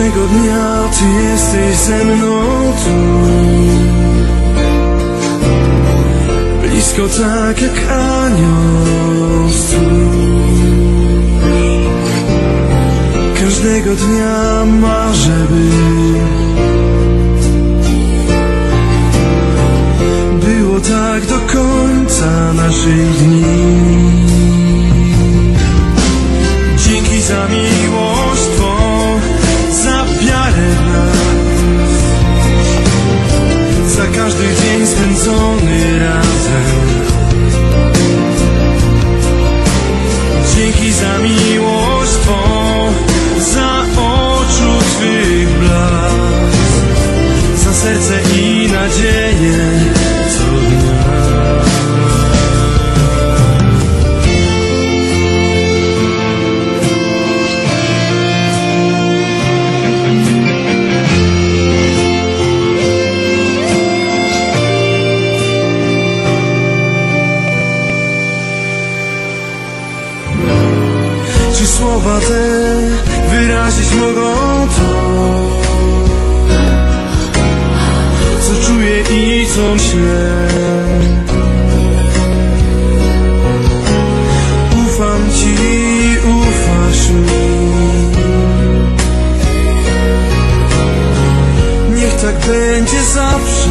Każdego dnia Ty jesteś ze mną tu. Blisko tak jak anioł Każdego dnia marzę serce i nadzieję. Co dnia Czy słowa te wyrazić mogą? to kończą się. Ufam Ci, ufasz mi. Niech tak będzie zawsze.